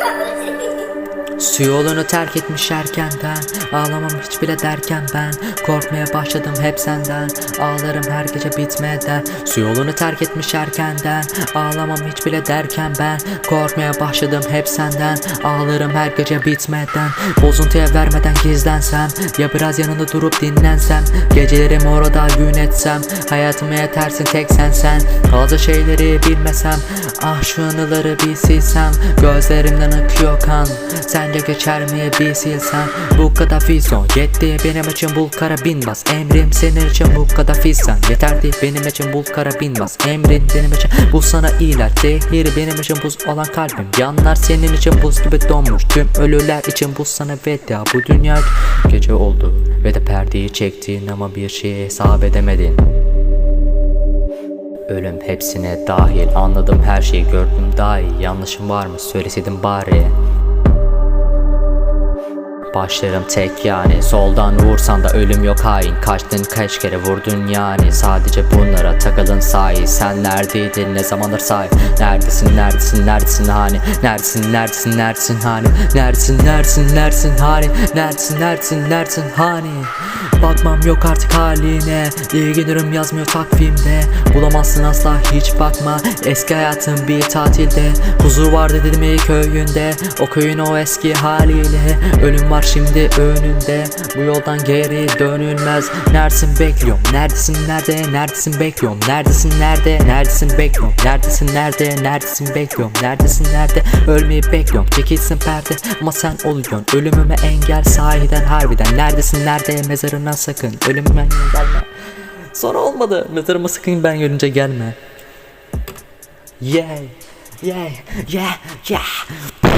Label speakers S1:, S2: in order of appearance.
S1: Su yolunu terk etmiş erkenden Ağlamam hiç bile derken ben. Korkmaya başladım hep senden. Ağlarım her gece bitmeden Su yolunu terk etmiş erkenden Ağlamam hiç bile derken ben. Korkmaya başladım hep senden. Ağlarım her gece bitmeden. Bozuntuya vermeden gizlensem. Ya biraz yanında durup dinlensem. Gecelerimi orada gün etsem. Hayatıma yetersin tek sen sen. Şeyleri bilmesem. Ah şu anıları bir silsem. Gözlerimden akıyor kan. Sence geçer mi bir silsem Bu kadar fizyon yetti benim için bul karabin bas Emrim senin için bu kadar fizyon Yeterdi benim için bul karabin bas Emrin benim için bu sana iyiler Zehir. Benim için buz olan kalbim Yanlar senin için buz gibi donmuş. Tüm ölüler için bu sana veda. Bu dünya gece oldu Ve de perdeyi çektin ama bir şeyi hesap edemedin. Ölüm hepsine dahil. Anladım her şeyi gördüm daha iyi Yanlışım var mı? Söyleseydim bari Başlarım tek yani. Soldan vursan da ölüm yok hain. Kaçtın kaç kere vurdun yani. Sadece bunlara takılın sahi Sen neredeydin? Ne zamandır sahi Neredesin? Neredesin? Neredesin hani? Neredesin? Neredesin? Neredesin hani? Neredesin? Neredesin? Neredesin hani? Neredesin? Neredesin? Neredesin hani? Bakmam yok artık haline. İlgilenirim yazmıyor takvimde. Bulamazsın asla hiç bakma. Eski hayatım bir tatilde. Huzur vardı dedim iyi köyünde. O köyün o eski haliyle. Ölüm var şimdi önünde. Bu yoldan geri dönülmez. Neredesin bekliyorum? Neredesin nerede? Neredesin bekliyorum? Neredesin nerede? Neredesin bekliyorum? Neredesin nerede? Neredesin bekliyorum? Neredesin nerede? Ölmeyi bekliyorum. Çekilsin perde. Ama sen oluyorsun. Ölümüme engel sahiden harbiden. Neredesin nerede? Mezarına sakın. Ölümüme gelme. Sonra olmadı. Mezarıma sakın ben görünce gelme. Yeah. Yeah. Yeah. Yeah